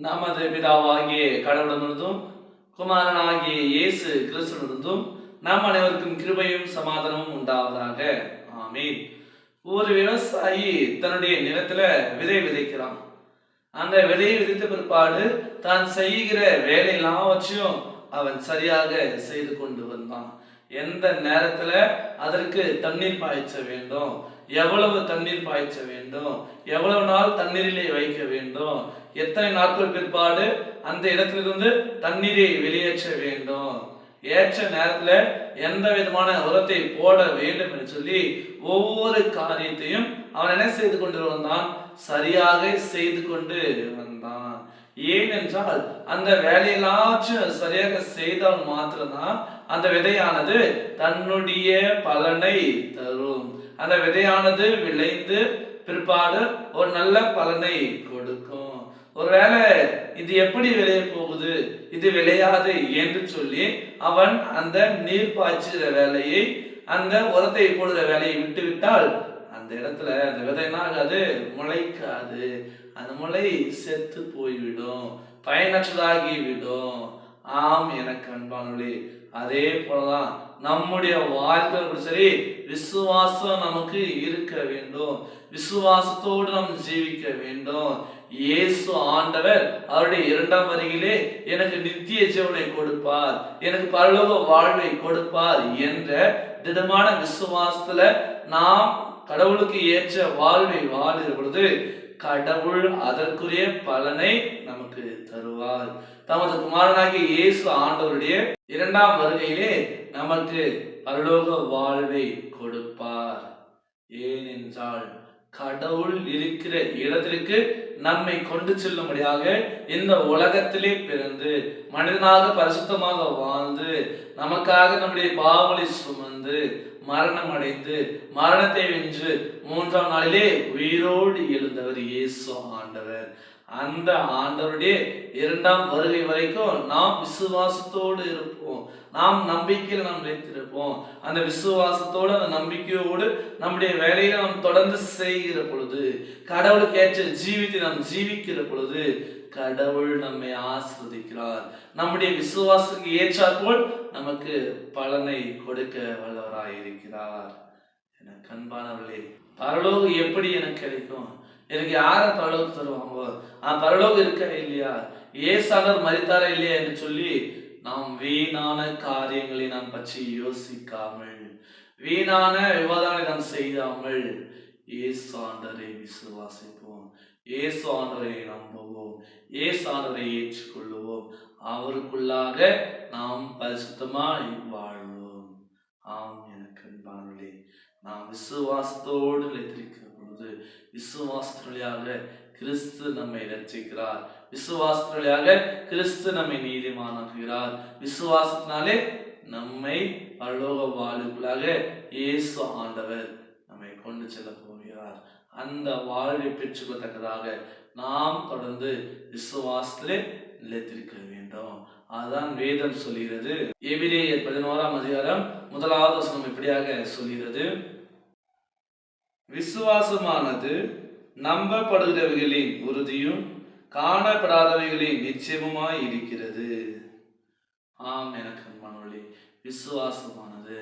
நமது பிதாவாகிய கடவுளிடமிருந்தும் குமாரனாகிய இயேசு கிறிஸ்துவிலிருந்தும் நம் அனைவருக்கும் கிருபையும் சமாதானமும் உண்டாவதாக. ஆமீன். ஒரு விவசாயி தன்னுடைய நிலத்துல விதை விதைக்கிறான். அந்த விதையை விதைத்த பிற்பாடு தான் செய்கிற வேலை எல்லாவற்றையும் அவன் சரியாக செய்து கொண்டு வந்தான். எந்த நேரத்துல அதற்கு தண்ணீர் பாய்ச்ச வேண்டும்? எவ்வளவு தண்ணீர் பாய்ச்ச வேண்டும்? எவ்வளவு நாள் தண்ணீரிலே வைக்க வேண்டும்? எத்தனை நாட்கள் பிற்பாடு அந்த இடத்திலிருந்து தண்ணீரை வெளியேற்ற வேண்டும்? ஏற்ற நேரத்துல எந்த விதமான உரத்தை போட வேண்டும் என்று சொல்லி ஒவ்வொரு காரியத்தையும் அவன் என்ன செய்து கொண்டு வந்தான்? சரியாக செய்து கொண்டு வந்தான். ஏனென்றால் அந்த வேலையெல்லாச்சும் சரியாக செய்தால் மாத்திரம்தான் அந்த விதையானது தன்னுடைய பலனை தரும். அந்த விதையானது விளைந்து பிற்பாடு ஒரு நல்ல பலனை கொடுக்கும். ஒருவேளை இது எப்படி விளைய போகுது? இது விளையாது என்று சொல்லி அவன் அந்த நீர் பாய்ச்சுகிற வேலையை அந்த உரத்தை போடுற வேலையை விட்டு விட்டால் அந்த இடத்துல அந்த விதை என்ன ஆகாது? முளைக்காது. அந்த முளை செத்து போய்விடும். பயனற்றதாகி விடும் ஆம் எனக்கு அன்பானவர்களே அதே போலதான் நம்முடைய வாழ்க்கை சரி விசுவாசம் நமக்கு இருக்க வேண்டும். விசுவாசத்தோடு நாம் ஜீவிக்க வேண்டும். இயேசு ஆண்டவர் அவருடைய இரண்டாம் வருகிலே எனக்கு நித்திய ஜீவனை கொடுப்பார் எனக்கு பரலோக வாழ்வை கொடுப்பார் என்ற திடமான விசுவாசத்துல நாம் கடவுளுக்கு ஏற்ற வாழ்வை வாழுகிற பொழுது கடவுள் அதற்குரிய பலனை நமக்கு தருவார். தமது குமாரனாகிய இயேசு ஆண்டவருடைய இரண்டாம் வருகையிலே நமக்கு பரலோக வாழ்வை கொடுப்பார். ஏனென்றால் கடவுள் இருக்கிற இடத்திற்கு நம்மை கொண்டு செல்லும்படியாக இந்த உலகத்திலே பிறந்து மனிதனாக பரிசுத்தமாக வாழ்ந்து நமக்காக நம்முடைய பாவலை சுமந்து மரணம் அடைந்து மரணத்தை வென்று மூன்றாம் நாளிலே உயிரோடு எழுந்தவர் இயேசு ஆண்டவர். அந்த ஆண்டவருடைய இரண்டாம் வருகை வரைக்கும் நாம் விசுவாசத்தோடு இருப்போம். நாம் நம்பிக்கையில் நாம் வைத்திருப்போம் அந்த விசுவாசத்தோடு அந்த நம்பிக்கையோடு நம்முடைய வேலையை நாம் தொடர்ந்து செய்கிற பொழுது கடவுளுக்கு ஏற்ற ஜீவித்தை நாம் ஜீவிக்கிற பொழுது கடவுள் நம்மை ஆஸ்வதிக்கிறார் நம்முடைய விசுவாசத்துக்கு ஏற்றாற்போல் நமக்கு பலனை கொடுக்க வல்லவராய் இருக்கிறார் எனக்கு அன்பானவர்களே பரலோகம் எப்படி எனக்கு கிடைக்கும்? எனக்கு யார பரலோகம் தருவாங்க ஆ பரலோகம் இருக்கா இல்லையா? ஏசாளர் மறித்தாரா இல்லையா என்று சொல்லி நாம் வீணான காரியங்களை நாம் பற்றி யோசிக்காமல் வீணான விவாதங்களை நாம் செய்யாமல் இயேசு ஆண்டரை விசுவாசிப்போம். இயேசு ஆண்டரை நம்புவோம். இயேசு ஆண்டரை ஏற்றுக்கொள்ளுவோம். அவருக்குள்ளாக நாம் பரிசுத்தமாய் வாழ்வோம். ஆம் எனக்கு அன்பானவர்களே நாம் விசுவாசத்தோடு நிலைத்திருக்கிறோம். பொழுது விசுவாசத்தினாக கிறிஸ்து நம்மை ரட்சிக்கிறார் விசுவாசத்தினாக கிறிஸ்து நம்மை நீதிமானாக்குகிறார். விசுவாசத்தினாலே நம்மை பரலோக வாழ்வுக்குள்ளாக இயேசு ஆண்டவர் நம்மை கொண்டு செல்ல போகிறார். அந்த வாழ்வை பெற்றுக்கொள்ளத்தக்கதாக நாம் தொடர்ந்து விசுவாசத்திலே நிலைத்திருக்க வேண்டும். அதுதான் வேதம் சொல்கிறது. எபிரேயர் பதினோராம் அதிகாரம் முதலாவது வசனம் இப்படியாக சொல்கிறது? விசுவாசமானது நம்பப்படுகிறவைகளின் உறுதியும் காணப்படாதவைகளின் நிச்சயமுமாய் இருக்கிறது. ஆம் எனக்கு மனொழி விசுவாசமானது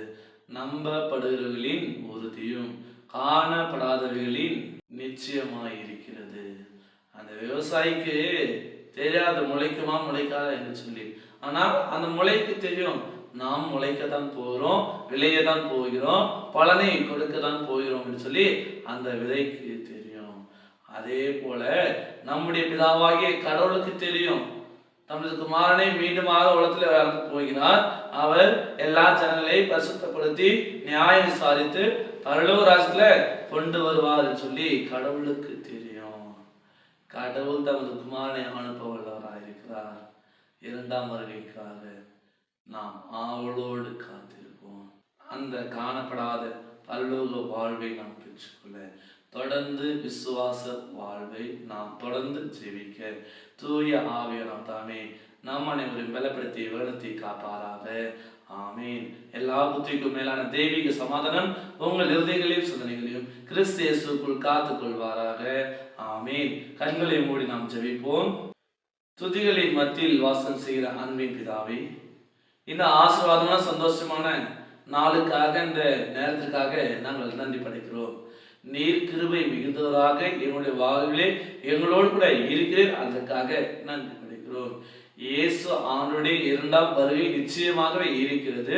நம்பப்படுகிறவர்களின் உறுதியும் காணப்படாதவைகளின் நிச்சயமாய் இருக்கிறது. அந்த விவசாயிக்கு தெரியாது முளைக்குமா முளைக்காதா என்று சொல்லி. ஆனால் அந்த முளைக்கு தெரியும் நாம் உழைக்க தான் போகிறோம் விளைய தான் போகிறோம் பலனை கொடுக்க தான் போகிறோம் சொல்லி அந்த விதைக்கு தெரியும். அதே போல நம்முடைய பிதாவாகிய கடவுளுக்கு தெரியும். தமது குமாரனை மீண்டுமாக உலகத்தில் வளர்ந்து போகிறார் அவர் எல்லா ஜனங்களையும் பரிசுத்தப்படுத்தி நியாயம் விசாரித்து பரலோக ராஜ்யத்துல கொண்டு வருவார் சொல்லி கடவுளுக்கு தெரியும். கடவுள் தமது குமாரனை அனுப்ப வல்லவராயிருக்கிறார் இரண்டாம் வருகைக்காக. நாம் ஆவலோடு காத்திருப்போம். அந்த காணப்படாத பல்லோக வாழ்வை நாம் பெற்றுக்கொள்ள தொடர்ந்து விசுவாச வாழ்வை நாம் தொடர்ந்து ஜெபிக்க. தூய ஆவியனம் தாமே நாம் அனைவரும் பலப்படுத்தி வேடத்தை காப்பாராக. ஆமீன். எல்லா புத்திக்கும் மேலான தெய்வீக சமாதானம் உங்கள் இருதயங்களையும் சிந்தனைகளையும் கிறிஸ்து இயேசுக்குள் காத்துக் கொள்வாராக ஆமீன். கண்களை மூடி நாம் ஜெபிப்போம். துதிகளின் மத்தியில் வாசம் செய்கிற அன்பின் பிதாவை இந்த ஆசீர்வாதமான சந்தோஷமான நாளுக்காக இந்த நேரத்திற்காக நாங்கள் நன்றி படைக்கிறோம். நீர் கிருபை மிகுந்தவராக என்னுடைய வாழ்விலே எங்களோடு கூட இருக்கிறேன் அதற்காக நன்றி படைக்கிறோம். இயேசு அவனுடைய இரண்டாம் வருகை நிச்சயமாகவே இருக்கிறது.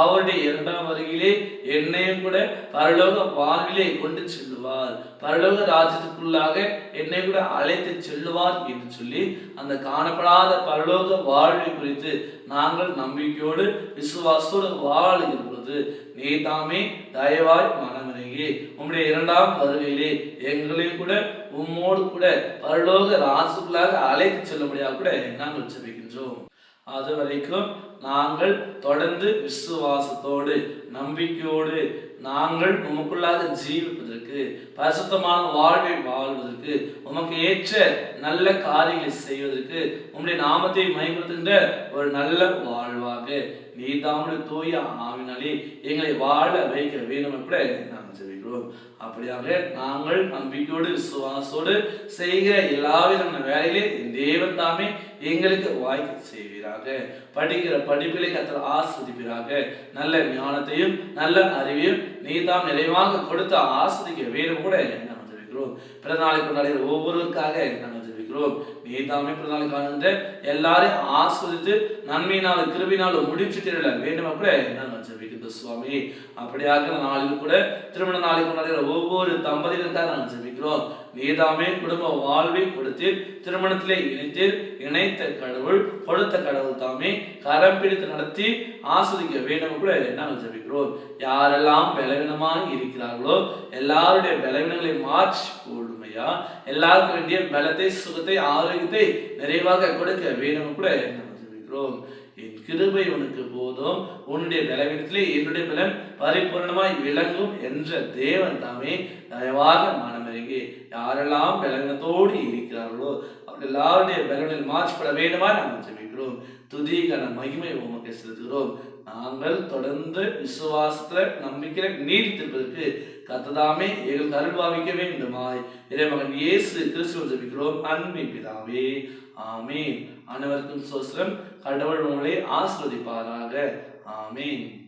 அவருடைய இரண்டாம் வருகையிலே என்னையும் கூட பரலோக வாழ்விலே கொண்டு செல்லுவார். பரலோக ராஜ்யத்துக்குள்ளாக என்னை கூட அழைத்து செல்லுவார் என்று சொல்லி அந்த காணப்படாத பரலோக வாழ்வை குறித்து நாங்கள் நம்பிக்கையோடு விசுவாசத்தோடு வாழ்கிறோம். பொழுது நீ தாமே தயவாய் மனமிறங்கி உம்முடைய இரண்டாம் வருகையிலே எங்களையும் கூட உம்மோடு கூட பரலோக ராசுக்களாக அழைத்து செல்லும்படியாக கூட நாங்கள் செபிக்கின்றோம் அது வரைக்கும் நாங்கள் தொடர்ந்து விசுவாசத்தோடு நம்பிக்கையோடு நாங்கள் உமக்குள்ளாக ஜீவிப்பதற்கு பரிசுத்தமான வாழ்வை வாழ்வதற்கு உமக்கு ஏற்ற நல்ல காரியங்களை செய்வதற்கு உம்முடைய நாமத்தை மயப்படுத்துகின்ற ஒரு நல்ல வாழ்வாக. நீ தாமுடைய தூய ஆவினாலே எங்களை வாழ வைக்க வேண்டும் கூட நாங்கள் ஜெபிக்கிறோம் அப்படியாக நாங்கள் நம்பிக்கையோடு விசுவாசோடு செய்கிற எல்லாவிதமான வேலையிலே என் தேவன் தாமே எங்களுக்கு வாய்க்க செய்வீராக. படிக்கிற படிப்பிலே கத்தர் ஆஸ்வதிப்பீராக. நல்ல ஞானத்தையும் நல்ல அறிவையும் நீ தாம் நிறைவாக கொடுத்து ஆஸ்வதிக்க வேண்டும் கூட நாங்கள் ஜெபிக்கிறோம் பிறந்த கொண்டாடுகிற ஒவ்வொருவருக்காக நாங்கள் இருக்கிறோம். நீ தாமே பிறந்த எல்லாரையும் ஆஸ்வதித்து நன்மையினாலும் கிருபினாலும் முடிச்சு தெரியல வேண்டும் கூட நாங்கள் ஜெபிக்கிறோம் சுவாமி? அப்படியாக நாளில் கூட திருமண நாளைக்கு கொண்டாடுகிற ஒவ்வொரு தம்பதிகளுக்காக நாங்கள் ஜெபிக்கிறோம். நீதாமே குடும்ப வாழ்வை கொடுத்து திருமணத்திலே இணைத்து இணைத்த கடவுள் கொடுத்த கடவுள் தாமே. கரம் பிடித்து நடத்தி ஆஸ்வதிக்க வேண்டும் கூட நாங்கள் ஜபிக்கிறோம்? யாரெல்லாம் பலவீனமாக இருக்கிறார்களோ எல்லாருடைய பலவீனங்களை மாற்றி போடுமையா? எல்லாருக்கும் வேண்டிய பலத்தை சுகத்தை ஆரோக்கியத்தை நிறைவாக கொடுக்க வேண்டும் கூட நாங்கள் ஜபிக்கிறோம்? என் கிருபை உனக்கு போதும். உன்னுடைய பலவீனத்திலே என்னுடைய பலன் பரிபூர்ணமாய் விளங்கும் என்ற தேவன் தாமே. தயவாக மனமிறங்கி யாரெல்லாம் பலவீனத்தோடு இருக்கிறார்களோ அவர்கள் எல்லாருடைய பலவீனில் மாற்றப்பட வேண்டுமா நாங்கள் ஜெபிக்கிறோம். துதிகன மகிமை உமக்கு செலுத்துகிறோம். நாங்கள் தொடர்ந்து விசுவாசத்துல நம்பிக்கிற நீடித்திருப்பதற்கு கத்ததாமே எங்களுக்கு அருள் பாவிக்க வேண்டுமாய். இறைமகன் இயேசு கிறிஸ்துவ ஜெபிக்கிறோம். அன்பின் பிதாவே. ஆமீன். அனைவருக்கும் சோசரம் கடவுள் உங்களை ஆஸ்வதிப்பாராக ஆமீன்.